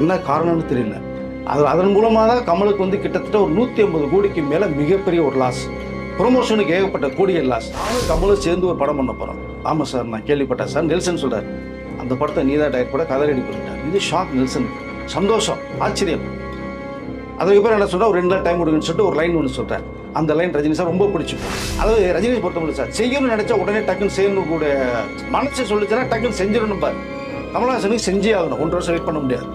என்ன காரணம்னு தெரியல. அது அதன் மூலமாக தான் கமலுக்கு வந்து கிட்டத்தட்ட ஒரு நூற்றி ஐம்பது கோடிக்கு மேலே மிகப்பெரிய ஒரு லாஸ் ப்ரொமோஷனுக்கு ஏகப்பட்ட கோடிகள் லாஸ் நானும் கமலும் சேர்ந்து ஒரு படம் பண்ண போகிறோம் ஆமாம் சார் நான் கேள்விப்பட்டேன். சார் நெல்சன் சொல்கிறார் அந்த படத்தை நீதா டயர் கூட கதை ரெடி பண்ணிட்டார் இது ஷாக் நெல்சன். சந்தோஷம் ஆச்சரியம். அதுக்கப்புறம் என்ன சொல்கிறா ஒரு ரெண்டு நாள் டைம் கொடுங்கன்னு சொல்லிட்டு ஒரு லைன் ஒன்று சொல்கிறேன் அந்த லைன் ரஜினி சார் ரொம்ப பிடிச்சிக்கும் அதாவது ரஜினி பொறுத்தவரை சார் செய்யணும்னு நினச்சா உடனே டக்குன்னு செய்யணும் கூட மனசு சொல்லிச்சுன்னா டக்குன்னு செஞ்சிடணும் பார். கமலஹாசனுக்கு செஞ்சே ஆகணும். ஒன்றரை வருஷம் வெயிட் பண்ண முடியாது.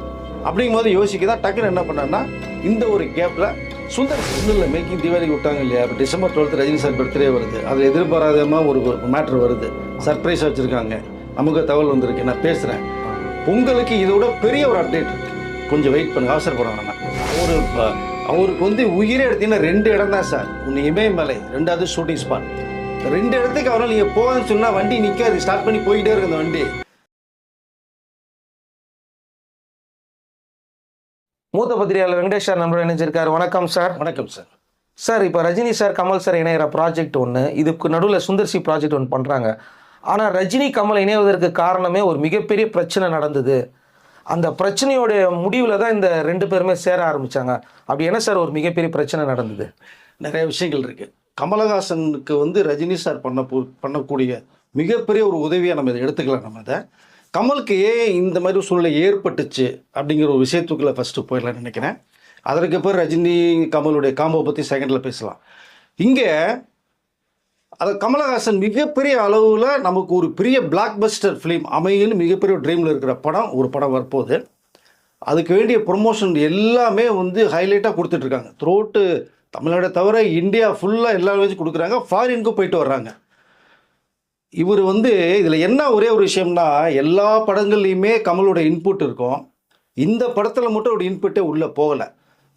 அப்படிங்கும் போது யோசிக்க தான் டக்குன்னு என்ன பண்ணான்னா இந்த ஒரு கேப்பில் சுந்தர் சுந்தரில் மேக்கிங் தீபாவளிக்கு விட்டாங்க இல்லையா? இப்போ December twelfth Rajini sir birthday வருது. அதில் எதிர்பாராதமாக ஒரு மேட்ரு வருது. சர்ப்ரைஸ் வச்சுருக்காங்க. நமக்கு தகவல் வந்திருக்கு. நான் பேசுகிறேன் உங்களுக்கு இதோட பெரிய ஒரு அப்டேட் கொஞ்சம் வெயிட் பண்ணுங்க. அவசரப்படுவாங்க அவர் அவருக்கு வந்து உயிரே எடுத்தீங்கன்னா ரெண்டு இடம் தான் சார். ஒன்று இமயமலை ரெண்டாவது ஷூட்டிங் ஸ்பாட் ரெண்டு இடத்துக்கு அவரால் நீங்கள் போகணும்னு சொன்னால் வண்டி நிற்காது ஸ்டார்ட் பண்ணி போயிட்டே இருக்கு அந்த வண்டி. மூத்த பத்திரிகையாளர் வெங்கடேஷ் சார் நம்மளோட இணைஞ்சிருக்காரு. வணக்கம் சார். வணக்கம் சார். சார் இப்போ ரஜினி சார் கமல் சார் இணையிற ப்ராஜெக்ட் ஒன்று இதுக்கு நடுவில் சுந்தர்சி ப்ராஜெக்ட் ஒன்று பண்ணுறாங்க ஆனால் ரஜினி கமல் இணைவதற்கு காரணமே ஒரு மிகப்பெரிய பிரச்சனை நடந்தது. அந்த பிரச்சனையோடைய முடிவில் தான் இந்த ரெண்டு பேருமே சேர ஆரம்பிச்சாங்க. அப்படி என்ன சார் ஒரு மிகப்பெரிய பிரச்சனை நடந்தது? நிறைய விஷயங்கள் இருக்கு. கமலஹாசனுக்கு வந்து ரஜினி சார் பண்ண பண்ணக்கூடிய மிகப்பெரிய ஒரு உதவியாக நம்ம இதை எடுத்துக்கலாம் நம்ம இதை. கமலுக்கு ஏன் இந்த மாதிரி ஒரு சூழ்நிலை ஏற்பட்டுச்சு அப்படிங்கிற ஒரு விஷயத்துக்குள்ள ஃபஸ்ட்டு போயிடலாம்னு நினைக்கிறேன். அதற்கு பிறகு ரஜினி கமலுடைய காம்போ பற்றி செகண்டில் பேசலாம். இங்கே அது கமலஹாசன் மிகப்பெரிய அளவில் நமக்கு ஒரு பெரிய பிளாக் பஸ்டர் ஃபிலிம் அமையின்னு மிகப்பெரிய ட்ரீமில் இருக்கிற படம் ஒரு படம் வரப்போகுது. அதுக்கு வேண்டிய ப்ரொமோஷன் எல்லாமே வந்து ஹைலைட்டாக கொடுத்துட்ருக்காங்க த்ரோட்டு தமிழ்நாடை தவிர இந்தியா ஃபுல்லாக எல்லா வச்சு கொடுக்குறாங்க. ஃபாரினுக்கும் போயிட்டு வர்றாங்க. இவர் வந்து இதில் என்ன ஒரே ஒரு விஷயம்னா எல்லா படங்கள்லையுமே கமலோட இன்புட் இருக்கும். இந்த படத்தில் மட்டும் ஒரு இன்புட்டே உள்ளே போகலை.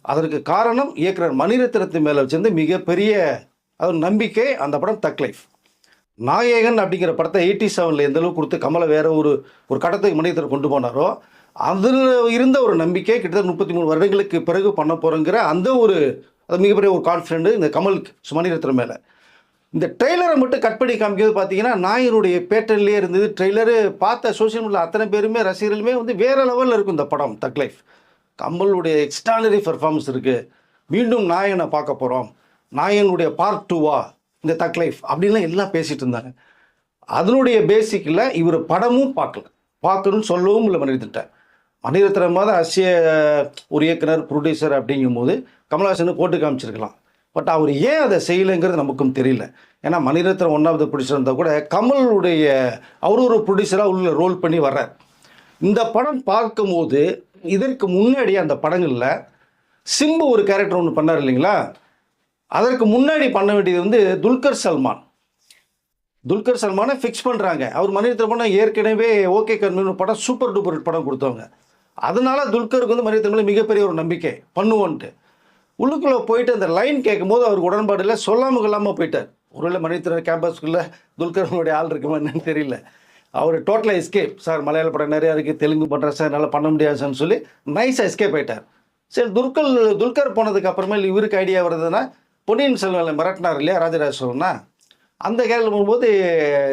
அதற்கு காரணம் இயக்குனர் மணிரத்னத்து மேலே வச்சிருந்த மிகப்பெரிய அது நம்பிக்கை அந்த படம் தக் லைஃப் நாயகன் அப்படிங்கிற படத்தை எயிட்டி செவனில் எந்த அளவுக்கு கொடுத்து கமலை வேற ஒரு ஒரு கட்டத்துக்கு மணிரத்னம் கொண்டு போனாரோ அதில் இருந்த ஒரு நம்பிக்கை கிட்டத்தட்ட முப்பத்தி மூணு வருடங்களுக்கு பிறகு பண்ண போகிறோங்கிற அந்த ஒரு அது மிகப்பெரிய ஒரு கான்ஃபிடென்ட் இந்த கமல் மணிரத்னம் மேலே. இந்த ட்ரெய்லரை மட்டும் கட் பண்ணி காமிக்கிறது பார்த்தீங்கன்னா நாயனுடைய பேட்டர்லேயே இருந்தது. ட்ரெய்லரு பார்த்த சோஷியல் மீடியா அத்தனை பேருமே ரசிகர்களுமே வந்து வேறு லெவலில் இருக்கும் இந்த படம் தக் லைஃப் கமலுடைய எக்ஸ்ட்ரானரி பெர்ஃபார்மன்ஸ் இருக்குது மீண்டும் நாயனை பார்க்க போகிறோம் நாயனுடைய பார்ட் டூவா இந்த தக் லைஃப் அப்படின்லாம் எல்லாம் பேசிகிட்டு இருந்தாங்க. அதனுடைய பேசிக்கில் இவர் படமும் பார்க்கல. பார்க்கணும்னு சொல்லவும் இல்லை மணிரத்னட்ட மணிரத்னம் மாதிரி அசிய ஒரு இயக்குனர் ப்ரொடியூசர் அப்படிங்கும்போது கமல்ஹாசனு போட்டு காமிச்சிருக்கலாம். பட் அவர் ஏன் அதை செய்யலைங்கிறது நமக்கும் தெரியல. ஏன்னா மணிரத்னம் ஒன்றாவது ப்ரொடியூசர் இருந்தால் கூட கமலுடைய அவர் ஒரு ப்ரொடியூசராக உள்ள ரோல் பண்ணி வர்றார். இந்த படம் பார்க்கும்போது இதற்கு முன்னாடி அந்த படங்களில் சிம்பு ஒரு கேரக்டர் ஒன்று பண்ணார் இல்லைங்களா? அதற்கு முன்னாடி பண்ண வேண்டியது வந்து துல்கர் சல்மான். துல்கர் சல்மானை ஃபிக்ஸ் பண்ணுறாங்க அவர் மணிரத்னம் படம் ஏற்கனவே ஓகே கர்மின்னு படம் சூப்பர் டூப்பர் படம் கொடுத்தவங்க. அதனால துல்கருக்கு வந்து மணிரத்னம் மிகப்பெரிய ஒரு நம்பிக்கை. பண்ணுவோன்ட்டு. உள்ளுக்குள்ளே போயிட்டு அந்த லைன் கேட்கும்போது அவருக்கு உடன்பாடு இல்லை சொல்லாமல் கொள்ளாமல் போயிட்டார். ஒருவேளை மணித்திரன் கேம்பஸ்க்குள்ளே துல்கரனுடைய ஆள் இருக்குமா என்னன்னு தெரியல. அவர் டோட்டலாக எஸ்கேப் சார் மலையாள படம் நிறையா இருக்குது தெலுங்கு பண்ணுறேன் சார் என்னால் பண்ண முடியாது சொல்லி நைஸாக எஸ்கேப் ஆகிட்டார் சரி துல்கர் துல்கர் போனதுக்கு அப்புறமே இவருக்கு ஐடியா வருதுன்னா பொன்னியின் செல்வன் மிரட்டினார் இல்லையா ராஜராஜ சோழனா அந்த கேரளில் போகும்போது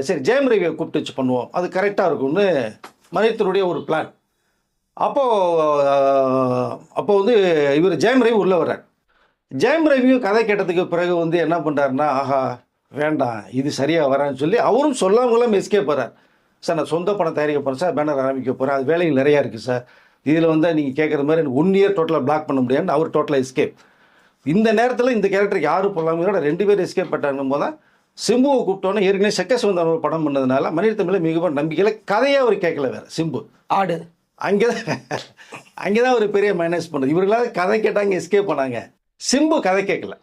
சரி ஜெயம் ரவியை கூப்பிட்டு வச்சு பண்ணுவோம். அது கரெக்டாக இருக்கும்னு மனிதனுடைய ஒரு பிளான் அப்போது அப்போ வந்து இவர் ஜெயம் ரவி உள்ளே வர்றார். ஜெயம் ரவியும் கதை கேட்டதுக்கு பிறகு வந்து என்ன பண்ணுறாருன்னா ஆஹா வேண்டாம் இது சரியாக வரான்னு சொல்லி அவரும் சொல்லாமலாம் எஸ்கேப் போகிறார் சார் நான் சொந்த படம் தயாரிக்க போகிறேன் சார் பேனர் ஆரம்பிக்க போகிறேன் அது வேலைகள் நிறையா இருக்குது சார். இதில் வந்து நீங்கள் கேட்குற மாதிரி எனக்கு ஒன் இயர் டோட்டலாக பிளாக் பண்ண முடியாதுன்னு அவர் டோட்டலாக எஸ்கேப் இந்த நேரத்தில் இந்த கேரக்டருக்கு யாரும் போடலாமோ ரெண்டு பேரும் எஸ்கேப் பட்டாங்கும் போது தான் சிம்புவை கூப்பிட்டோன்னே ஏற்கனவே செக்க சுந்தரம் ஒரு படம் பண்ணதுனால மணிரத்னம் மேலே மிகவும் நம்பிக்கையில் கதையாக அவர் கேட்கல வேறு சிம்பு. ஆடு. அங்கே தான் அங்கே தான் ஒரு பெரிய மைனஸ் பண்ணுறது இவர்களாவது கதை கேட்டாங்க எஸ்கேப் பண்ணாங்க. சிம்பு கதை கேட்கல.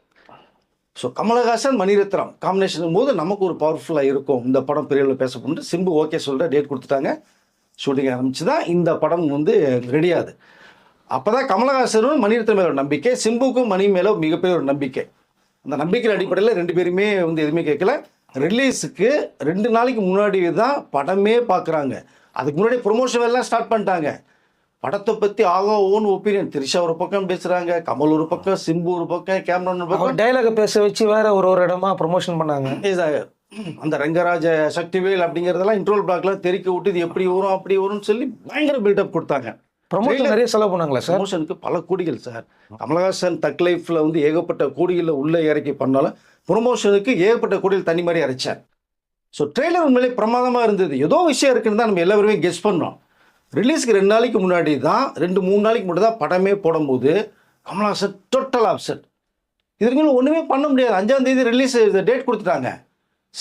ஸோ கமலஹாசன் மணிரத்னம் காம்பினேஷன் போது நமக்கு ஒரு பவர்ஃபுல்லாக இருக்கும். இந்த படம் பெரிய பேச பேசப்பட்டு சிம்பு ஓகே சொல்கிற டேட் கொடுத்துட்டாங்க. ஷூட்டிங் ஆரம்பிச்சு தான் இந்த படம் வந்து ரெடியாது அப்போ தான் கமலஹாசனும் மணிரத்னம் மேலே ஒரு நம்பிக்கை சிம்புக்கும் மணி மேலே மிகப்பெரிய ஒரு நம்பிக்கை. அந்த நம்பிக்கையின் அடிப்படையில் ரெண்டு பேருமே வந்து எதுவுமே கேட்கல. ரிலீஸுக்கு ரெண்டு நாளைக்கு முன்னாடி தான் படமே பார்க்குறாங்க அதுக்கு முன்னாடி ப்ரொமோஷன் எல்லாம் ஸ்டார்ட் பண்ணிட்டாங்க. படத்தை பற்றி ஆகோ ஓன் ஒப்பீனியன். திரிஷா ஒரு பக்கம் பேசுகிறாங்க கமல் ஒரு பக்கம் சிம்பு ஒரு பக்கம் கேமரன் ஒரு பக்கம். டைலாக பேச வச்சு வேற ஒரு ஒரு இடமா ப்ரொமோஷன் பண்ணாங்க. அந்த ரங்கராஜ சக்திவேல் அப்படிங்கிறதெல்லாம் இன்ட்ரோல் பிளாக்லாம் தெறிக்க விட்டு இது எப்படி வரும் அப்படி வரும்னு சொல்லி பயங்கர பில்டப் கொடுத்தாங்க. ப்ரமோஷன் நிறைய செலவு பண்ணாங்களா சார் ப்ரமோஷனுக்கு பல கோடிகள் சார் கமலஹாசன் தக் லைஃப்ல வந்து ஏகப்பட்ட கோடிகளில் உள்ள இறக்கி பண்ணாலும் ப்ரொமோஷனுக்கு ஏகப்பட்ட கோடிகள் தனி மாதிரி அரைச்சார். ஸோ ட்ரெய்லர் உண்மையிலே பிரமாதமாக இருந்தது. ஏதோ விஷயம் இருக்குன்னு தான் நம்ம எல்லாருமே கெஸ் பண்ணோம். ரிலீஸ்க்கு ரெண்டு நாளைக்கு முன்னாடி தான் ரெண்டு மூணு நாளைக்கு முன்னாடி தான் படமே போடும்போது கமலஹாசன் டோட்டல் அப்செட் இதுக்கு ஒன்றுமே பண்ண முடியாது. அஞ்சாம் தேதி ரிலீஸ் டேட் கொடுத்துட்டாங்க.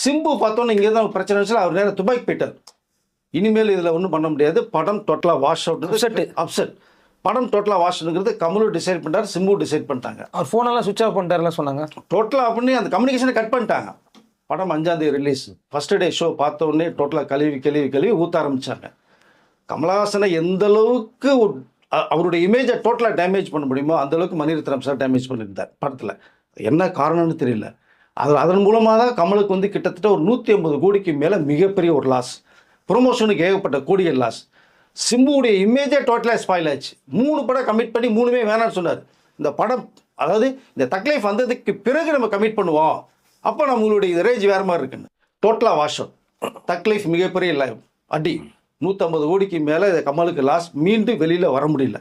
சிம்பு பார்த்தோன்னே இங்கே தான் பிரச்சனை வச்சு அவர் நேரம் துபாய்க்கு போயிட்டார். இனிமேல் இதில் ஒன்றும் பண்ண முடியாது. படம் டோட்டலாக வாஷ் அவுட் Upset. அப்செட் படம் டோட்டலாக வாஷ் அவுட்ங்கிறது கமலு டிசைட் பண்ணிட்டார் சிம்பு டிசைட் பண்ணிட்டாங்க. அவர் ஃபோனெல்லாம் சுவிச் ஆஃப் பண்ணிட்டாருலாம் சொன்னாங்க. டோட்டலாக பண்ணி அந்த கம்யூனிகேஷனை கட் பண்ணிட்டாங்க. படம் அஞ்சாந்தேதி ரிலீஸ் ஃபர்ஸ்ட் டே ஷோ பார்த்த உடனே டோட்டலாக கழுவி கழுவி கழுவி ஊற்ற ஆரம்பிச்சாங்க. கமலஹாசனை எந்த அளவுக்கு அவருடைய இமேஜை டோட்டலாக டேமேஜ் பண்ண முடியுமோ அந்தளவுக்கு மணிரத்னம் சார் டேமேஜ் பண்ணியிருந்தார் படத்தில். என்ன காரணம்னு தெரியல. அது அதன் மூலமாக தான் கமலுக்கு வந்து கிட்டத்தட்ட ஒரு நூற்றி ஐம்பது கோடிக்கு மேலே மிகப்பெரிய ஒரு லாஸ் ப்ரொமோஷனுக்கு ஏகப்பட்ட கோடிகள் லாஸ் சிம்புவுடைய இமேஜே டோட்டலாக ஸ்பாயில் ஆச்சு மூணு படம் கமிட் பண்ணி மூணுமே வேணாம்னு சொன்னார். இந்த படம் அதாவது இந்த தக்லைஃப் வந்ததுக்கு பிறகு நம்ம கமிட் பண்ணுவோம். அப்போ நம்மளுடைய ரேஜ் வேறு மாதிரி இருக்குன்னு. டோட்டலாக வாஷம் தக்லைஃப் மிகப்பெரிய லைஃப் அடி. நூற்றம்பது கோடிக்கு மேலே கமலுக்கு லாஸ் மீண்டும் வெளியில் வர முடியல.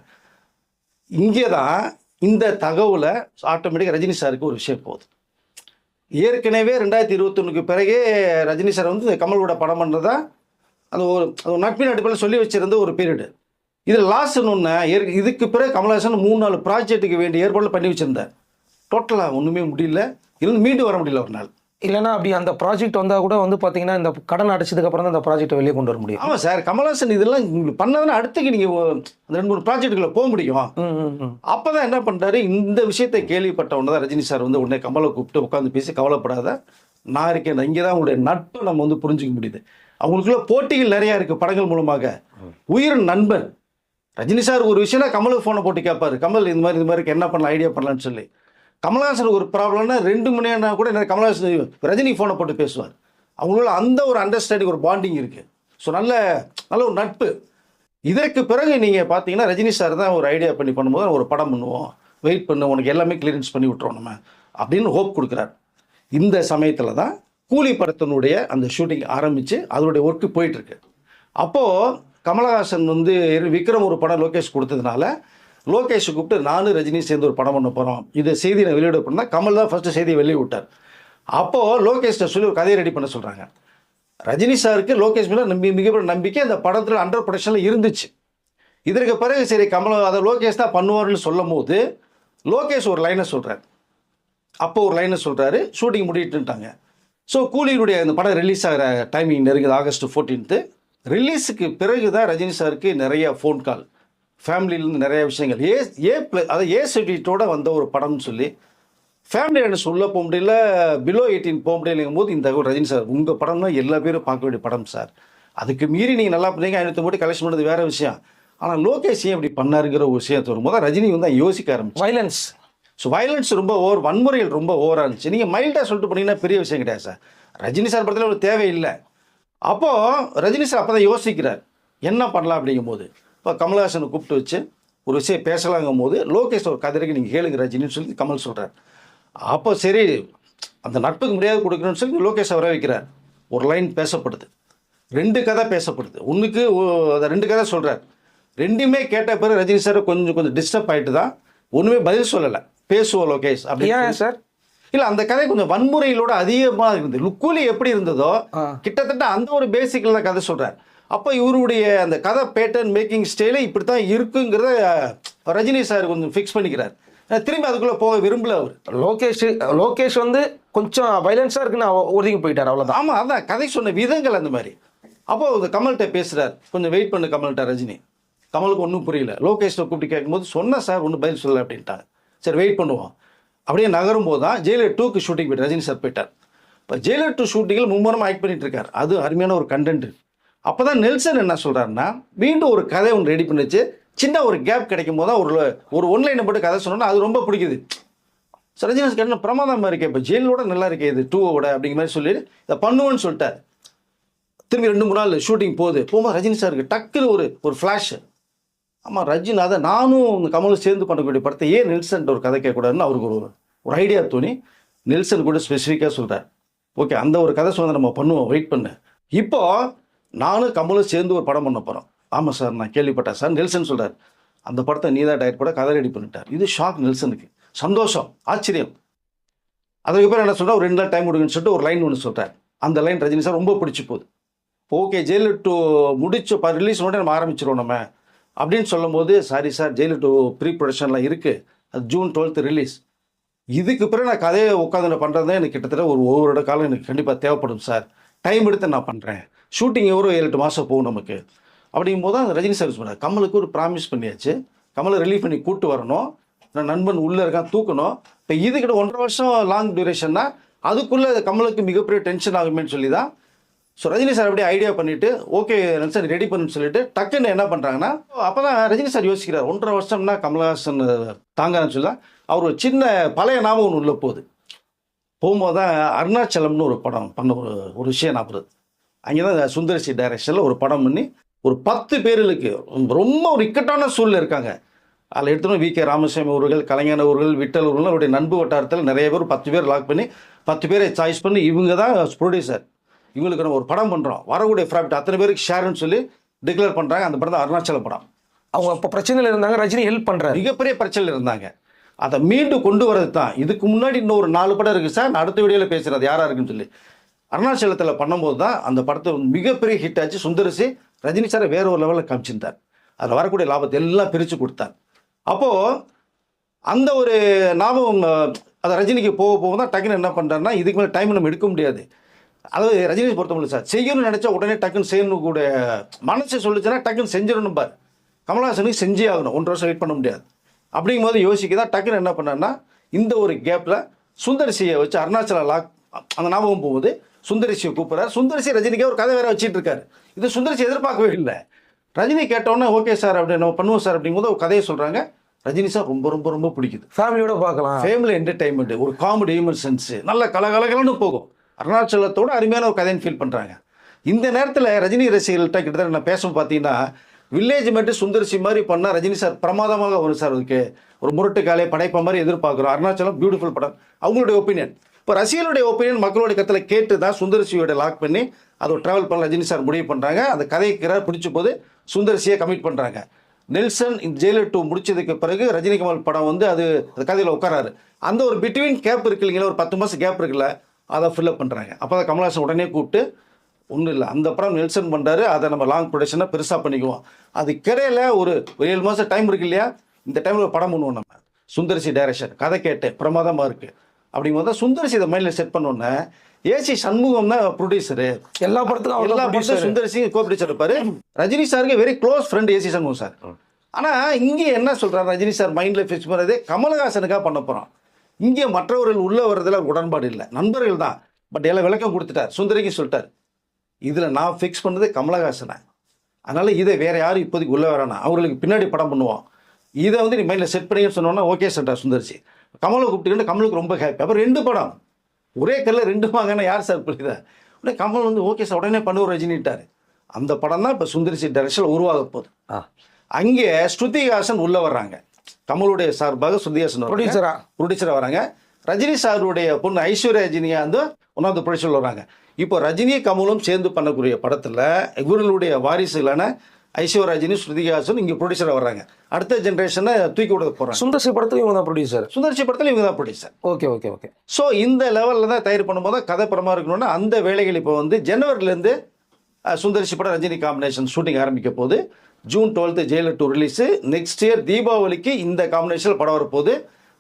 இங்கே தான் இந்த தகவலை ஆட்டோமேட்டிக்காக ரஜினி சாருக்கு ஒரு விஷயம் போகுது. ஏற்கனவே ரெண்டாயிரத்தி இருபத்தொன்னுக்கு பிறகே ரஜினி சார் வந்து கமலோட படம் பண்ணுறதா அது ஒரு அது ஒரு நட்பின் அடிப்படையில் சொல்லி வச்சிருந்த ஒரு பீரியடு இது லாஸ்ன்னு ஒன்று இதுக்கு பிறகு கமல்ஹாசன் மூணு நாலு ப்ராஜெக்ட்டுக்கு வேண்டிய ஏற்பாடு பண்ணி வச்சிருந்தார். டோட்டலாக ஒன்றுமே முடியல. இருந்து மீண்டும் வர முடியல ஒரு நாள். இல்லைன்னா அப்படி அந்த ப்ராஜெக்ட் வந்தால் கூட வந்து பார்த்தீங்கன்னா இந்த கடன் அடைச்சதுக்கு அப்புறம் தான் அந்த ப்ராஜெக்ட்டை வெளியே கொண்டு வர முடியும். ஆமாம் சார் கமலஹாசன் இதெல்லாம் பண்ணதுன்னா அடுத்துக்கு நீங்கள் அந்த ரெண்டு மூணு ப்ராஜெக்ட்டுக்குள்ள போக முடியும். அப்போ தான் என்ன பண்ணுறாரு இந்த விஷயத்தை கேள்விப்பட்ட உடனே தான் ரஜினி சார் வந்து உடனே கமலை கூப்பிட்டு உட்காந்து பேசி கவலைப்படாத நான் இருக்கேன் இங்கே தான் உங்களுடைய நட்பை நம்ம வந்து புரிஞ்சுக்க முடியுது. அவங்களுக்குள்ள போட்டிகள் நிறையா இருக்குது படங்கள் மூலமாக. உயிர் நண்பன். ரஜினி சார் ஒரு விஷயம்னா கமலுக்கு ஃபோனை போட்டு கேட்பாரு. கமல் இந்த மாதிரி இந்த மாதிரி என்ன பண்ணலாம் ஐடியா பண்ணலாம்னு சொல்லி. கமல்ஹாசன் ஒரு ப்ராப்ளம்னா ரெண்டு மணி நேரம் கூட எனக்கு கமல்ஹாசன் ரஜினி ஃபோனை போட்டு பேசுவார். அவங்களோட அந்த ஒரு அண்டர்ஸ்டாண்டிங் ஒரு பாண்டிங் இருக்குது ஸோ நல்ல நல்ல ஒரு நட்பு. இதற்கு பிறகு நீங்கள் பார்த்தீங்கன்னா ரஜினி சார் தான் ஒரு ஐடியா பண்ணி பண்ணும்போது ஒரு படம் பண்ணுவோம். வெயிட் பண்ணு உனக்கு எல்லாமே கிளியரன்ஸ் பண்ணி விட்டுறோம் நம்ம. அப்படின்னு ஹோப் கொடுக்குறாரு. இந்த சமயத்தில் தான் கூலி படத்தினுடைய அந்த ஷூட்டிங் ஆரம்பித்து அதனுடைய ஒர்க்கு போயிட்டுருக்கு அப்போது கமலஹாசன் வந்து விக்ரம் ஒரு படம் லோகேஷ் கொடுத்ததுனால லோகேஷை கூப்பிட்டு நானும் ரஜினி சேர்ந்து ஒரு படம் பண்ண போகிறோம் இது செய்தி நான் வெளியிட பண்ணால் கமல் தான் ஃபஸ்ட்டு செய்தியை வெளியே விட்டார் அப்போது லோகேஷ்ட சொல்லி ஒரு கதையை ரெடி பண்ண சொல்கிறாங்க ரஜினி சாருக்கு லோகேஷ் மேலே நம்பி மிகப்பெரிய நம்பிக்கை அந்த படத்தில் அண்டர் ப்ரொடக்ஷனில் இருந்துச்சு. இதற்கு பிறகு சரி கமல் அதை லோகேஷ் தான் பண்ணுவார்னு சொல்லும் போது லோகேஷ் ஒரு லைனை சொல்கிறார் அப்போ ஒரு லைனை சொல்கிறாரு ஷூட்டிங் முடிட்டுட்டாங்க ஸோ கூலியினுடைய அந்த படம் ரிலீஸ் ஆகிற டைமிங் நெருங்குது ஆகஸ்ட் ஃபோர்டீன்த்து ரிலீஸுக்கு பிறகு தான் ரஜினி சாருக்கு நிறைய ஃபோன் கால் ஃபேமிலியிலேருந்து நிறைய விஷயங்கள். ஏ ஏ ப்ள அதாவது ஏ சர்டிஃபிகேட்டோட வந்த ஒரு படம்னு சொல்லி ஃபேமிலி எனக்கு சொல்ல போக முடியல பிலோ எயிட்டீன் போக முடியலைங்கும் போது இந்த ரஜினி சார் உங்கள் படம்னா எல்லா பேரும் பார்க்க வேண்டிய படம் சார். அதுக்கு மீறி நீங்கள் நல்லா பண்ணீங்க ஐநூற்றி கோடி கலெக்ஷன் பண்ணது வேற விஷயம். ஆனால் லோகேஷ் ஏன் இப்படி பண்ணாருங்கிற ஒரு விஷயத்தை வரும்போது ரஜினி வந்து யோசிக்க ஆரம்பிச்சு வைலன்ஸ் ஸோ வயலன்ஸ் ரொம்ப ஓவர் வன்முறைகள் ரொம்ப ஓவராக இருந்துச்சு. நீங்கள் மைல்டாக சொல்லிட்டு போனீங்கன்னா பெரிய விஷயம் கிடையாது சார். ரஜினி சார் படத்தில் ஒரு தேவையில்லை. அப்போது ரஜினி சார் அப்போ தான் யோசிக்கிறார். என்ன பண்ணலாம் அப்படிங்கும்போது? இப்போ கமல்ஹாசனை கூப்பிட்டு வச்சு ஒரு விஷயம் பேசலாங்கும் போது லோகேஷ் ஒரு கதிரைக்கு நீங்கள் கேளுங்க ரஜினின்னு சொல்லி கமல் சொல்கிறார் அப்போ சரி அந்த நட்புக்கு மரியாதை கொடுக்கணும்னு சொல்லி லோகேஷ் வர வைக்கிறார். ஒரு லைன் பேசப்படுது. ரெண்டு கதை பேசப்படுது. ஒன்றுக்கு அந்த ரெண்டு கதை சொல்கிறார் ரெண்டுமே கேட்ட பிறகு ரஜினி சார் கொஞ்சம் கொஞ்சம் டிஸ்டர்ப் ஆகிட்டு தான் ஒன்றுமே பதில் சொல்லலை. பேசுவோம் லோகேஷ் அப்படி ஏன் சார்? இல்லை அந்த கதை கொஞ்சம் வன்முறையிலோட அதிகமாக இருந்தது. லுக்கூலி எப்படி இருந்ததோ. கிட்டத்தட்ட அந்த ஒரு பேசிக்கில் தான் கதை சொல்கிறார் அப்போ இவருடைய அந்த கதை பேட்டர்ன் மேக்கிங் ஸ்டைலே இப்படி தான் இருக்குங்கிறத ரஜினி சார் கொஞ்சம் ஃபிக்ஸ் பண்ணிக்கிறார். திரும்பி அதுக்குள்ளே போக விரும்பல அவர். லோகேஷ் லோகேஷ் வந்து கொஞ்சம் வைலன்ஸாக இருக்குன்னு ஒதுங்கி போயிட்டார் அவ்வளோதான் ஆமாம் அதான் கதை சொன்ன விதங்கள் அந்த மாதிரி. அப்போ இந்த கமல்கிட்ட பேசுகிறார் கொஞ்சம் வெயிட் பண்ணு கமல்கிட்ட ரஜினி. கமலுக்கு ஒன்றும் புரியல. லோகேஷ்ட கூப்பிட்டு கேட்கும்போது சொன்ன சார் ஒன்றும் பதில் சொல்லலை அப்படின்ட்டாங்க. சரி வெயிட் பண்ணுவோம். அப்படியே நகரும் போது தான் ஜெயிலர் டூக்கு ஷூட்டிங் போயிட்டு ரஜினி சார் போயிட்டார். இப்போ ஜெயிலர் டூ ஷூட்டிங்கில் மும்முரமாக ஆக்ட் பண்ணிட்டு இருக்கார். அது அருமையான ஒரு கண்டென்ட் அப்போ தான் நெல்சன் என்ன சொல்கிறாருன்னா மீண்டும் ஒரு கதை ஒன்று ரெடி பண்ணிச்சு. சின்ன ஒரு கேப் கிடைக்கும் போது தான் ஒரு ஒரு ஒன்லைனை போட்டு கதை சொன்னோன்னா அது ரொம்ப பிடிக்குது. ஸோ ரஜினி பிரமாதமாக இருக்கே இப்போ ஜெயிலோட நல்லா இருக்கே இது டூவோட அப்படிங்கிற மாதிரி சொல்லி இதை பண்ணுவோன்னு சொல்லிட்டார். திரும்பி ரெண்டு மூணு நாள் ஷூட்டிங் போகுது. போகும்போது ரஜினி சாருக்கு டக்குன்னு ஒரு ஒரு ஃப்ளாஷ் ஆமாம் ரஜினி அதை நானும் கமலும் சேர்ந்து பண்ணக்கூடிய படத்தை ஏன் நெல்சன் ஒரு கதை கேட்கக்கூடாதுன்னு அவருக்கு ஒரு ஒரு ஐடியா தோணி நெல்சன் கூட ஸ்பெசிஃபிக்காக சொல்கிறார் ஓகே அந்த ஒரு கதை சொன்னதை நம்ம பண்ணுவோம். வெயிட் பண்ணு. இப்போது நானும் கமலும் சேர்ந்து ஒரு படம் பண்ண போகிறோம் ஆமாம் சார் நான் கேள்விப்பட்டேன். சார் நெல்சன் சொல்கிறார் அந்த படத்தை நீதா டயர் கூட கதை ரெடி பண்ணிட்டார். இது ஷாக் நெல்சனுக்கு. சந்தோஷம் ஆச்சரியம். அதுக்கப்புறம் என்ன சொல்கிறார் ஒரு ரெண்டு நாள் டைம் கொடுங்கன்னு சொல்லிட்டு ஒரு லைன் ஒன்று சொல்கிறார் அந்த லைன் ரஜினி சார் ரொம்ப பிடிச்சி போகுது. ஓகே ஜெயிலு டூ முடிச்சு ரிலீஸ் உடனே நம்ம ஆரம்பிச்சிருவோம் நம்ம. அப்படின்னு சொல்லும்போது sorry sir Jailer two pre ப்ரொடக்ஷன்லாம் இருக்குது அது ஜூன் டுவெல்த்து ரிலீஸ் இதுக்கு பிறகு நான் கதையை உட்காந்து பண்ணுறது எனக்கு கிட்டத்தட்ட ஒரு ஒவ்வொரு காலம் எனக்கு கண்டிப்பாக தேவைப்படும் சார். டைம் எடுத்து நான் பண்ணுறேன் ஷூட்டிங் ஒரு ஏழு எட்டு மாதம் போகும் நமக்கு. அப்படிங்கும்போது தான் ரஜினி சார் சொன்னார்? கமலுக்கு ஒரு ப்ராமிஸ் பண்ணியாச்சு. கமலை ரிலீஃப் பண்ணி கூட்டு வரணும். நான் நண்பன் உள்ளே இருக்கான் தூக்கணும். இப்போ இதுக்கிட்ட ஒன்றரை வருஷம் லாங் டியூரேஷன்னா அதுக்குள்ளே கமலுக்கு மிகப்பெரிய டென்ஷன் ஆகுமேன்னு சொல்லி தான். ஸோ ரஜினி சார் அப்படியே ஐடியா பண்ணிவிட்டு ஓகே சார் ரெடி பண்ணுன்னு சொல்லிட்டு டக்குன்னு என்ன பண்ணுறாங்கன்னா அப்போ தான் ரஜினி சார் யோசிக்கிறார் ஒன்றரை வருஷம்னா கமலஹாசன் தாங்கான்னு சொல்லி அவர் ஒரு சின்ன பழைய ஞாபகம் ஒன்று உள்ள போகுது. போகும்போது தான் அருணாச்சலம்னு ஒரு படம் பண்ண ஒரு ஒரு விஷயம் நான் அங்கே தான் சுந்தரசி டைரக்ஷனில் ஒரு படம் பண்ணி ஒரு பத்து பேர்களுக்கு ரொம்ப ஒரு இக்கட்டான சூழ்நிலை இருக்காங்க. அதில் எடுத்துனோம் வி கே ராமசாமி அவர்கள் கலைஞர் அவர்கள் விட்டல் அவர்கள் அவருடைய நண்பு வட்டாரத்தில் நிறைய பேர் பத்து பேர் லாக் பண்ணி பத்து பேரை சாய்ஸ் பண்ணி இவங்க தான் ப்ரொடியூசர் இவங்களுக்கு நம்ம ஒரு படம் பண்ணுறோம் வரக்கூடிய ப்ராஃபிட் அத்தனை பேருக்கு ஷேர்னு சொல்லி டிக்ளேர் பண்ணுறாங்க அந்த படம் தான் அருணாச்சல படம். அவங்க இப்போ பிரச்சனையில் இருந்தாங்க ரஜினி ஹெல்ப் பண்ணுறாரு மிகப்பெரிய பிரச்சனையில் இருந்தாங்க. அதை மீண்டும் கொண்டு வரது தான் இதுக்கு முன்னாடி இன்னொரு நாலு படம் இருக்குது சார். நான் அடுத்த வீடியோவில் பேசுகிறேன் அது யாராக இருக்குன்னு சொல்லி. அருணாச்சலத்தில் பண்ணும்போது தான் அந்த படத்தை மிகப்பெரிய ஹிட் ஆச்சு. சுந்தரசி ரஜினி சாரை வேற ஒரு லெவலில் காமிச்சிருந்தார். அதில் வரக்கூடிய லாபத்தை எல்லாம் பிரித்து கொடுத்தார். அப்போது அந்த ஒரு ஞாபகம் அதை ரஜினிக்கு போக போக தான் டக்குன்னு என்ன பண்ணுறாருன்னா இதுக்கு மேலே டைம் நம்ம எடுக்க முடியாது. அதாவது ரஜினி பொறுத்தவரை சார் செய்யணும்னு நினச்சா உடனே டக்குன்னு செய்யணும் கூட மனசு சொல்லிச்சுன்னா டக்குன்னு செஞ்சிடணும் பார் கமலஹாசனுக்கு செஞ்சே ஆகணும். ஒன்றரை வருஷம் வெயிட் பண்ண முடியாது. அப்படிங்கும்போது யோசிக்க தான் டக்குன்னு என்ன பண்ணாருன்னா இந்த ஒரு கேப்பில் சுந்தரிசியை வச்சு அருணாச்சல லாக் அந்த ஞாபகம் போகுது சுந்தரிசியை கூப்பிட்றாரு. சுந்தரிசி ரஜினிக்கே ஒரு கதை வேற வச்சிட்டு இருக்காரு இது சுந்தரிசி எதிர்பார்க்கவே இல்லை. ரஜினி கேட்டோன்னே ஓகே சார் அப்படி நம்ம பண்ணுவோம் சார் அப்படிங்கும்போது ஒரு கதையை சொல்கிறாங்க ரஜினி சார் ரொம்ப ரொம்ப ரொம்ப பிடிக்குது. ஃபேமிலியோட பார்க்கலாம். ஃபேமிலி என்டர்டைன்மெண்ட் ஒரு காமெடி ஹியூமன் சென்ஸ் நல்ல கலகலகலன்னு போகும். அருணாச்சலத்தோட அருமையான ஒரு கதைன்னு ஃபீல் பண்ணுறாங்க இந்த நேரத்தில் ரஜினி ரசிகர்கள்ட்ட கிட்டத்தட்ட நான் பேசும் பார்த்தீங்கன்னா வில்லேஜ் மட்டும் சுந்தரிசி மாதிரி பண்ணால் ரஜினி சார் பிரமாதமாக வரும் சார் அதுக்கு. ஒரு முரட்டு காலை படைப்ப மாதிரி எதிர்பார்க்குறோம். அருணாச்சலம் பியூட்டிஃபுல் படம். அவங்களுடைய ஒப்பீனியன் இப்போ ரசிகர்களுடைய ஒப்பீனியன் மக்களுடைய கருத்தில் கேட்டு தான் சுந்தரசியோட லாக் பண்ணி அதை ட்ராவல் பண்ண ரஜினி சார் முடிவு பண்ணுறாங்க அந்த கதைக்கு பிடிச்ச போது சுந்தரசியை கமிட் பண்ணுறாங்க நெல்சன் இந்த ஜெயிலர் டூ முடிச்சதுக்கு பிறகு ரஜினிகமல் படம் வந்து அது அந்த கதையில் உட்காராரு அந்த ஒரு பிட்வீன் கேப் இருக்கு இல்லைங்களா? ஒரு பத்து மாதம் கேப் இருக்குல்ல? அதை ஃபில்அப் பண்ணுறாங்க அப்போ தான் கமல்ஹாசன் உடனே கூப்பிட்டு ஒன்றும் இல்லை. அந்த படம் நெல்சன் பண்ணுறாரு அதை நம்ம லாங் ப்ரொடக்ஷனாக பெருசாக பண்ணிக்குவோம். அதுக்கிடையில் ஒரு ஒரு ஏழு மாதம் டைம் இருக்கு இல்லையா? இந்த டைமில் ஒரு படம் பண்ணுவோம் நம்ம. சுந்தரிசி டைரக்ஷன் கதை கேட்டேன் பிரமாதமாக இருக்குது அப்படிங்கும்போது தான் சுந்தரிசி இதை மைண்டில் செட் பண்ணோன்னே ஏசி சண்முகம் தான் ப்ரொடியூசரு எல்லா படத்துக்கும் அவர் எல்லா producer. சுந்தர் சிங் கோபிடிச்சர் இருப்பாரு. ரஜினி சாருக்கு very close friend A C Shanmugam sir. ஆனா இங்கே என்ன சொல்றாரு ரஜினி சார் மைண்ட்ல ஃபிக்ஸ் பண்ணதே கமலஹாசனுக்காக பண்ண போறோம். இங்கே மற்றவர்கள் உள்ள வர்றதுல உடன்பாடு இல்லை. நண்பர்கள் தான். பட் எல்லாம் விளக்கம் கொடுத்துட்டார். சுந்தரிக்கு சொல்லிட்டார். இதுல நான் ஃபிக்ஸ் பண்ணது கமலஹாசனை. அதனால இதை வேற யாரும் இப்போதைக்கு உள்ள வரானா? அவங்களுக்கு பின்னாடி படம் பண்ணுவோம். இதை வந்து நீ மைண்டில் செட் பண்ணின்னு சொன்னோன்னா ஓகே சொல்லிட்டார் சுந்தர்சி கமலை கூப்பிட்டுக்கிட்டு கமலுக்கு ரொம்ப ஹாப்பி அப்புறம் ரெண்டு படம். ஒரே கல்ல ரெண்டு வாங்கினா யார் சார் புரியுதா உடனே கமல் வந்து ஓகே சார் உடனே பண்ணுவோம் ரஜினிட்டார் அந்த படம் தான் இப்போ சுந்தரிசி டைரக்ஷன் உருவாக போகுது. அங்கே ஸ்ருதிஹாசன் உள்ள வர்றாங்க. கமலுடைய சார்பாக ஸ்ருதிஹாசன் ப்ரொடியூசரா? ப்ரொடியூசராக வராங்க. ரஜினி சாருடைய பொண்ணு ஐஸ்வர்யா ரஜினியா வந்து ஒன்றாவது ப்ரொடியூசர் வராங்க இப்போ ரஜினி கமலும் சேர்ந்து பண்ணக்கூடிய படத்தில் இவர்களுடைய வாரிசுகளான ஐஸ்வர்யா ரஜினி ஸ்ருதிஹாசன் இங்கே ப்ரொடியூசராக வர்றாங்க. அடுத்த ஜென்ரேஷனை தூக்கி விட போகிறாங்க சுந்தர்சி படத்துலையும் இவங்க தான் ப்ரொடியூசர் சுந்தர்சி படத்தில் இவங்க தான் producer okay okay okay so இந்த லெவலில் தான் தயார் பண்ணும்போது கதை படமாக இருக்கணும்னா அந்த வேலைகள் இப்போ வந்து ஜனவரிலேருந்து சுந்தரிசி படம் ரஜினி காம்பினேஷன் ஷூட்டிங் ஆரம்பிக்க போகுது. June twelfth Jailer two release next year தீபாவளிக்கு இந்த காம்பினேஷனில் படம் வரப்போகுது.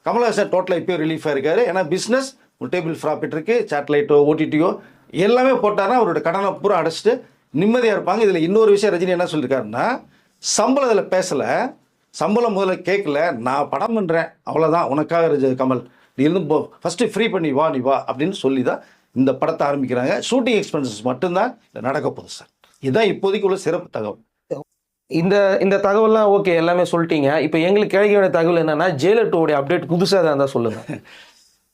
கமல்ஹாசன் டோட்டலாக இப்போ ரிலீஃபாக இருக்காரு. ஏன்னா பிஸ்னஸ் டேபிள் ப்ராஃபிட் இருக்குது சேட்டலைட்டோ ஓடிடியோ எல்லாமே போட்டாருன்னா அவரோட கடனை பூரா அடைச்சிட்டு நிம்மதியாக இருப்பாங்க. இதில் இன்னொரு விஷயம் ரஜினி என்ன சொல்லியிருக்காருன்னா சம்பளம் இதில் பேசலை. சம்பளம் முதல்ல கேட்கல நான் படம் பண்ணுறேன் அவ்வளோதான் உனக்காக ரஜ- கமல் நீ இருந்து போ. ஃபஸ்ட்டு ஃப்ரீ பண்ணி வா நீ வா அப்படின்னு சொல்லி தான் இந்த படத்தை ஆரம்பிக்கிறாங்க. ஷூட்டிங் எக்ஸ்பென்சஸ் மட்டும்தான் இது நடக்க போகுது சார் இதுதான் இப்போதைக்கு உள்ள சிறப்பு தகவல். இந்த இந்த தகவல்லாம் ஓகே எல்லாமே சொல்லிட்டீங்க. இப்போ எங்களுக்கு கிடைக்க வேண்டிய தகவல் என்னன்னா ஜெயிலர் டூடைய அப்டேட் புதுசாக தான் இருந்தால் சொல்லுங்க.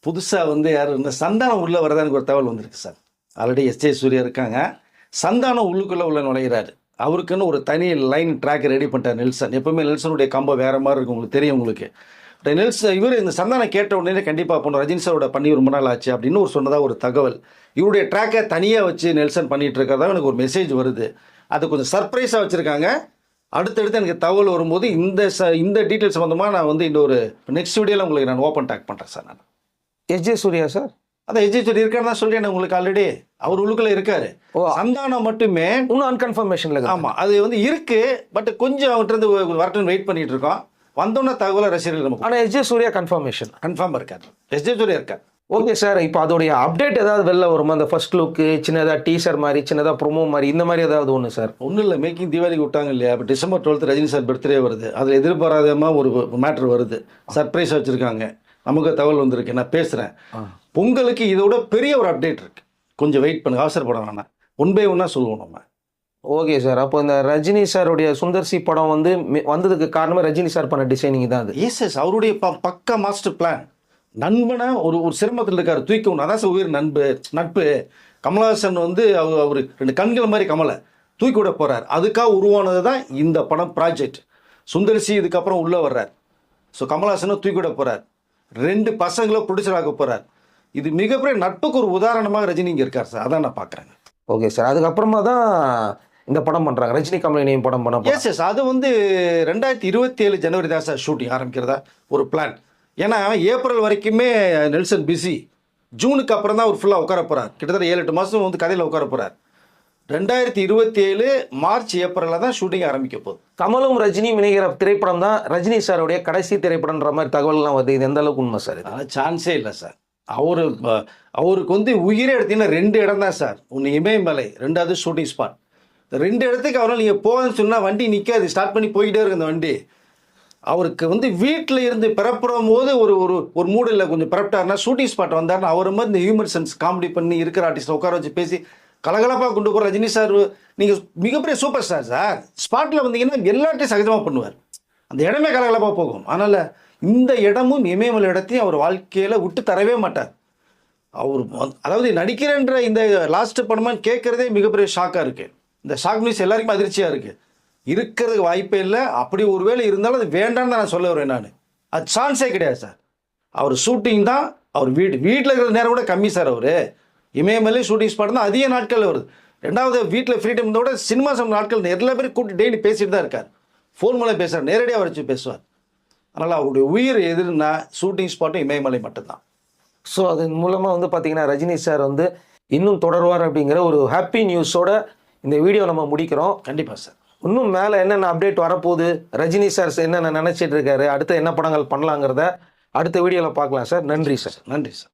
புதுசாக வந்து யார் இந்த சந்தானம் உள்ளே வரதா எனக்கு ஒரு தகவல் வந்திருக்கு சார் ஆல்ரெடி எஸ்ஜே சூர்யா இருக்காங்க. சந்தானம் உள்ளுக்குள்ளே உள்ள நுழைகிறாரு அவருக்குன்னு ஒரு தனி லைன் ட்ராக் ரெடி பண்ணிட்டார் நெல்சன். எப்பவுமே நெல்சனுடைய கம்பம் வேற மாதிரி இருக்கும் உங்களுக்கு தெரியும் உங்களுக்கு. நெல்சன் இவர் இந்த சந்தானம் கேட்ட உடனே கண்டிப்பாக போன ரஜினி சாரோட பண்ணி ரொம்ப நாள் ஆச்சு அப்படின்னு ஒரு சொன்னதாக ஒரு தகவல். இவருடைய ட்ராக்கை தனியாக வச்சு நெல்சன் பண்ணிட்டு இருக்கிறதா எனக்கு ஒரு மெசேஜ் வருது. அது கொஞ்சம் சர்ப்ரைஸாக வச்சுருக்காங்க. அடுத்தடுத்து எனக்கு தகவல் வரும்போது இந்த ச இந்த டீட்டெயில் சம்மந்தமாக நான் வந்து இன்னொரு நெக்ஸ்ட் வீடியோவில் உங்களுக்கு நான் ஓப்பன் டாக் பண்ணுறேன் சார் நான். S J Suryah sir? அதான் எஜி சொல்லி இருக்கான்னு தான் சொல்லிட்டேன் உங்களுக்கு ஆல்ரெடி அவர் உள்ளுக்குள்ள இருக்காரு. சந்தானம் மட்டுமே இன்னும் அன்கன்ஃபர்மேஷனில் ஆமா அது வந்து இருக்கு பட் கொஞ்சம் அவர்கிட்ட இருந்து வரட்டும் வெயிட் பண்ணிட்டு இருக்கோம். வந்தோன்னே தகவலை ரசிகர்கள் நமக்கு ஆனால் S J Suryah confirmation confirm இருக்காரு. எஸ்ஜே சொல்லி இருக்கார். ஓகே சார் இப்போ அதோடைய அப்டேட் ஏதாவது வெளில வருமா? அந்த ஃபர்ஸ்ட் லுக்கு சின்னதாக டீசர் மாதிரி சின்னதாக ப்ரோமோ மாதிரி இந்த மாதிரி ஏதாவது ஒன்று சார் ஒன்றும் இல்லை மேக்கிங் தீபாவளிக்கு விட்டாங்க இல்லையா? இப்போ December twelfth Rajini sir birthday வருது. அதில் எதிர்பாராதமாக ஒரு மேட்ரு வருது. சர்ப்ரைஸ் வச்சுருக்காங்க. நமக்கு தகவல் வந்திருக்கு நான் பேசுகிறேன் பொங்கலுக்கு இதோட பெரிய ஒரு அப்டேட் இருக்கு. கொஞ்சம் வெயிட் பண்ணுங்க அவசரப்பட வேணாம். ஒன் பை ஒன்னாக சொல்லுவோம் நம்ம. ஓகே சார் அப்போ இந்த ரஜினி சாருடைய சுந்தர்சி படம் வந்து வந்ததுக்கு காரணமே ரஜினி சார் பண்ண டிசைனிங் தான் அது. எஸ் எஸ் அவருடைய ப பக்கா மாஸ்டர் பிளான் நண்பனை ஒரு ஒரு சிரமத்தில் இருக்காரு தூக்கி அதான் சார் உயிர் நண்பு நட்பு. கமலஹாசன் வந்து அவர் அவர் ரெண்டு கண்கள் மாதிரி கமலை தூக்கி விட போறார். அதுக்காக உருவானது தான் இந்த படம் ப்ராஜெக்ட் சுந்தர்சி இதுக்கப்புறம் உள்ளே வர்றார். ஸோ கமலஹாசனும் தூக்கி விட போறார். ரெண்டு பசங்களை ப்ரொடியூசர் ஆக போறார். இது மிகப்பெரிய நட்புக்கு ஒரு உதாரணமாக ரஜினி இங்கே இருக்கார் சார். அதான் நான் பார்க்குறேன் ஓகே சார். அதுக்கப்புறமா தான் இந்த படம் பண்ணுறாங்க ரஜினி கமலினியும் படம் பண்ண. எஸ் எஸ் அது வந்து ரெண்டாயிரத்தி இருபத்தி ஏழு ஜனவரி தான் சார் ஷூட்டிங் ஆரம்பிக்கிறதா? ஒரு பிளான் ஏன்னா ஏப்ரல் வரைக்குமே நெல்சன் பிஸி ஜூனுக்கு அப்புறம் தான் அவர் ஃபுல்லாக உட்கார போகிறார் கிட்டத்தட்ட ஏழு எட்டு மாதம் வந்து கதையில் உட்கார போகிறார் ரெண்டாயிரத்தி இருபத்தி ஏழு மார்ச் ஏப்ரலில் தான் ஷூட்டிங் ஆரம்பிக்க போகுது. கமலும் ரஜினியும் இணைகிற திரைப்படம் தான் ரஜினி சாருடைய கடைசி திரைப்படம்ன்ற மாதிரி தகவல்லாம் வருது. இது எந்த அளவுக்கு உண்மை சார் அதனால் சான்ஸே இல்லை சார். அவரு அவருக்கு வந்து உயிரே எடுத்தீங்கன்னா ரெண்டு இடம் தான் சார். ஒன்று இமயமலை ரெண்டாவது ஷூட்டிங் ஸ்பாட் ரெண்டு இடத்துக்கு அவரால் நீங்கள் போகணும்னு சொன்னால் வண்டி நிற்காது ஸ்டார்ட் பண்ணி போய்கிட்டே இருக்கு அந்த வண்டி. அவருக்கு வந்து வீட்டில் இருந்து பிறப்புறும் போது ஒரு ஒரு ஒரு மூடில் கொஞ்சம் பிறப்பிட்டாருன்னா ஷூட்டிங் ஸ்பாட் வந்தாருன்னா அவர் மாதிரி இந்த ஹியூமர் சென்ஸ் காமெடி பண்ணி இருக்கிற ஆர்டிஸ்ட் உட்கார வச்சு பேசி கலகலப்பாக கொண்டு போகிற ரஜினி சார் நீங்கள் மிகப்பெரிய சூப்பர் ஸ்டார் சார். ஸ்பாட்டில் வந்தீங்கன்னா எல்லாத்தையும் சகஜமாக பண்ணுவார். அந்த இடமே கலகலப்பாக போகும். அதனால் இந்த இடமும் இமயமலை இடத்தையும் அவர் வாழ்க்கையில் விட்டு தரவே மாட்டார். அவர் அதாவது நடிக்கிறன்ற இந்த லாஸ்ட் படமான்னு கேட்குறதே மிகப்பெரிய ஷாக்காக இருக்குது இந்த ஷாக் நியூஸ் எல்லாருக்குமே அதிர்ச்சியாக இருக்குது இருக்கிறதுக்கு வாய்ப்பே இல்லை. அப்படி ஒரு வேளை இருந்தாலும் அது வேண்டாம்னு தான் நான் சொல்ல வரேன் நான். அது சான்ஸே கிடையாது சார். அவர் ஷூட்டிங் தான் அவர் வீடு வீட்டில் இருக்கிற நேரம் கூட கம்மி சார் அவர். இமயமலை ஷூட்டிங் ஸ்பாட் தான் அதிக நாட்கள் வருது. ரெண்டாவது வீட்டில் ஃப்ரீ டைம் விட சினிமா சம் நாட்கள் எல்லா பேரும் கூட்டி டெய்லி பேசிட்டு தான் இருக்கார். ஃபோன் மூலம் பேசுகிறார் நேரடியாக வச்சு பேசுவார். அதனால் அவருடைய உயிர் எதுன்னா ஷூட்டிங் ஸ்பாட்டும் இமயமலை மட்டும்தான். ஸோ அதன் மூலமாக வந்து பார்த்தீங்கன்னா ரஜினி சார் வந்து இன்னும் தொடருவார் அப்படிங்கிற ஒரு ஹாப்பி நியூஸோட இந்த வீடியோ நம்ம முடிக்கிறோம். கண்டிப்பாக சார். இன்னும் மேலே என்னென்ன அப்டேட் வரப்போகுது? ரஜினி சார் என்னென்ன நினச்சிட்டு இருக்காரு? அடுத்து என்ன படங்கள் பண்ணலாங்கிறத அடுத்த வீடியோவில் பார்க்கலாம் சார். நன்றி சார். நன்றி சார்.